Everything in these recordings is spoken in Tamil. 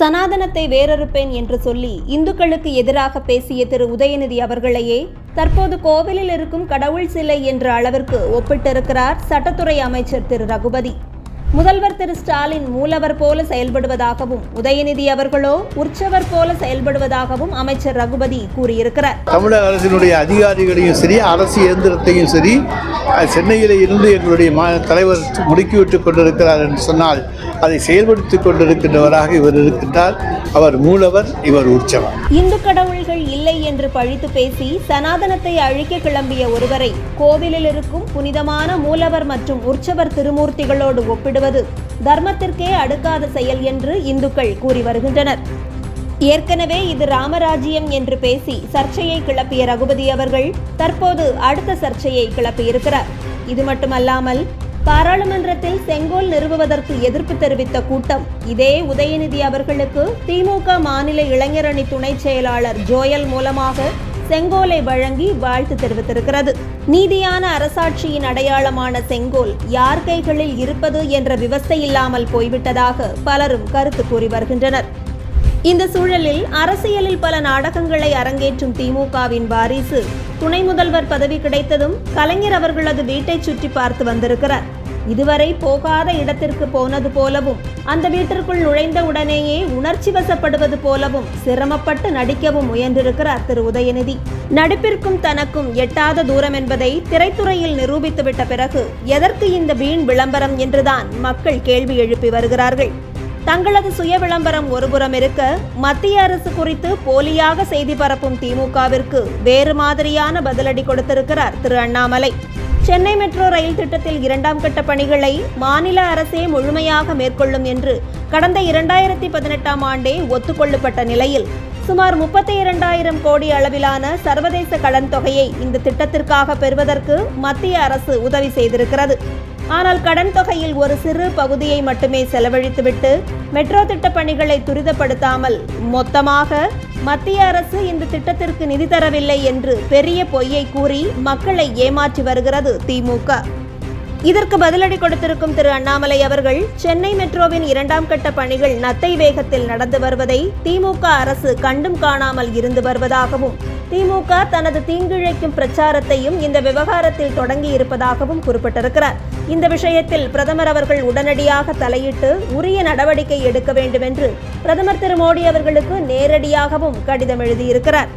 சனாதனத்தை வேறறுப்பேன் என்று சொல்லி இந்துக்களுக்கு எதிராக பேசிய திரு உதயநிதி அவர்களையே தற்போது கோவிலில் இருக்கும் கடவுள் சிலை என்ற அளவிற்கு ஒப்பிட்டிருக்கிறார் சட்டத்துறை அமைச்சர் திரு ரகுபதி. முதல்வர் திரு ஸ்டாலின் மூலவர் போல செயல்படுவதாகவும் உதயநிதி அவர்களோ உற்சவர் போல செயல்படுவதாகவும் அமைச்சர் ரகுபதி கூறியிருக்கிறார். தமிழக அரசினுடைய அதிகாரிகளையும் சரி அரசு இயந்திரத்தையும் சரி சென்னையில் இருந்து எங்களுடைய தலைவர் முடுக்கிவிட்டு கொண்டிருக்கிறார் என்று சொன்னால் அதை செயல்படுத்தி கொண்டிருக்கின்றவராக இவர் இருக்கின்றார். அவர் மூலவர் இவர் உற்சவர். இந்து கடவுள்கள் இல்லை என்று பழித்து பேசி சனாதனத்தை அழிக்க கிளம்பிய ஒருவரை கோவிலில் இருக்கும் புனிதமான மூலவர் மற்றும் உற்சவர் திருமூர்த்திகளோடு ஒப்பிடுவது தர்மத்திற்கே அடுக்காத செயல் என்று இந்துக்கள் கூறி வருகின்றனர். ஏற்கனவே இது ராமராஜ்யம் என்று பேசி சர்ச்சையை கிளப்பிய ரகுபதி அவர்கள் தற்போது அடுத்த சர்ச்சையை கிளப்பியிருக்கிறார். இது மட்டுமல்லாமல் பாராளுமன்றத்தில் செங்கோல் நிறுவுவதற்கு எதிர்ப்பு தெரிவித்த கூட்டம். இதே உதயநிதி அவர்களுக்கு திமுக மாநில இளைஞரணி துணை செயலாளர் ஜோயல் மூலமாக செங்கோலை வழங்கி வாழ்த்து தெரிவித்திருக்கிறது. நீதியான அரசாட்சியின் அடையாளமான செங்கோல் யார் கைகளில் இருப்பது என்ற விவஸ்தை இல்லாமல் போய்விட்டதாக பலரும் கருத்து கூறி வருகின்றனர். இந்த சூழலில் அரசியலில் பல நாடகங்களை அரங்கேற்றும் திமுகவின் வாரிசு. துணை முதல்வர் பதவி கிடைத்ததும் கலைஞர் அவர்களது வீட்டை சுற்றி பார்த்து வந்திருக்கிறார். இதுவரை போகாத இடத்திற்கு போனது போலவும் அந்த வீட்டிற்குள் நுழைந்த உடனேயே உணர்ச்சி வசப்படுவது போலவும் சிரமப்பட்டு நடிக்கவும் முயன்றிருக்கிறார் திரு. உதயநிதி. நடிப்பிற்கும் தனக்கும் எட்டாத தூரம் என்பதை திரைத்துறையில் நிரூபித்துவிட்ட பிறகு எதற்கு இந்த வீண் விளம்பரம் என்றுதான் மக்கள் கேள்வி எழுப்பி வருகிறார்கள். தங்களது சுய விளம்பரம் ஒருபுறம் இருக்க மத்திய அரசு குறித்து போலியாக செய்தி பரப்பும் திமுகவிற்கு வேறு மாதிரியான பதிலடி கொடுத்திருக்கிறார் திரு அண்ணாமலை. சென்னை மெட்ரோ ரயில் திட்டத்தில் இரண்டாம் கட்ட பணிகளை மாநில அரசே முழுமையாக மேற்கொள்ளும் என்று கடந்த இரண்டாயிரத்தி பதினெட்டாம் ஆண்டே ஒத்துக்கொள்ளப்பட்ட நிலையில் சுமார் முப்பத்தி இரண்டாயிரம் கோடி அளவிலான சர்வதேச கடன் தொகையை இந்த திட்டத்திற்காக பெறுவதற்கு மத்திய அரசு உதவி செய்திருக்கிறது. ஆனால் கடன் தொகையில் ஒரு சிறு பகுதியை மட்டுமே செலவழித்துவிட்டு மெட்ரோ திட்ட பணிகளை துரிதப்படுத்தாமல் மொத்தமாக மத்திய அரசு இந்த திட்டத்திற்கு நிதி தரவில்லை என்று பெரிய பொய்யை கூறி மக்களை ஏமாற்றி வருகிறது திமுக. இதற்கு பதிலடி கொடுத்திருக்கும் திரு அண்ணாமலை அவர்கள் சென்னை மெட்ரோவின் இரண்டாம் கட்ட பணிகள் நத்தை வேகத்தில் நடந்து வருவதை திமுக அரசு கண்டும் காணாமல் இருந்து வருவதாகவும் திமுக தனது தீங்கிழைக்கும் பிரச்சாரத்தையும் இந்த விவகாரத்தில் தொடங்கி இருப்பதாகவும் குறிப்பிட்டிருக்கிறார். இந்த விஷயத்தில் பிரதமர் அவர்கள் உடனடியாக தலையிட்டு உரிய நடவடிக்கை எடுக்க வேண்டும் என்று பிரதமர் திரு மோடி அவர்களுக்கு நேரடியாகவும் கடிதம் எழுதியிருக்கிறார்.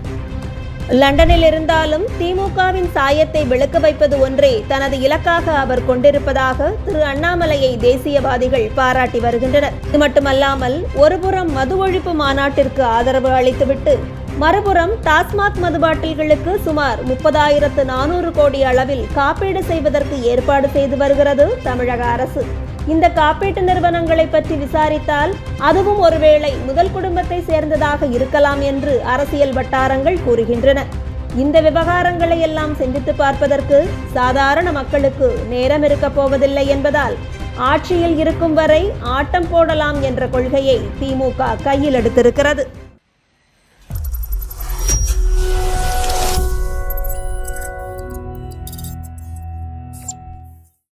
லண்டனில் இருந்தாலும் திமுகவின் சாயத்தை விளக்க வைப்பது ஒன்றே தனது இலக்காக அவர் கொண்டிருப்பதாக திரு அண்ணாமலையை தேசியவாதிகள் பாராட்டி வருகின்றனர். இது மட்டுமல்லாமல் ஒருபுறம் மது ஒழிப்பு மாநாட்டிற்கு ஆதரவு அளித்துவிட்டு மறுபுறம் டாஸ்மாக் மது பாட்டில்களுக்கு சுமார் முப்பதாயிரத்து நானூறு கோடி அளவில் காப்பீடு செய்வதற்கு ஏற்பாடு செய்து வருகிறது தமிழக அரசு. இந்த காப்பீட்டு நிறுவனங்களை பற்றி விசாரித்தால் அதுவும் ஒருவேளை முதல் குடும்பத்தை சேர்ந்ததாக இருக்கலாம் என்று அரசியல் வட்டாரங்கள் கூறுகின்றன. இந்த விவகாரங்களை எல்லாம் சிந்தித்து பார்ப்பதற்கு சாதாரண மக்களுக்கு நேரம் இருக்கப் போவதில்லை என்பதால் ஆட்சியில் இருக்கும் வரை ஆட்டம் போடலாம் என்ற கொள்கையை திமுக கையில் எடுத்திருக்கிறது.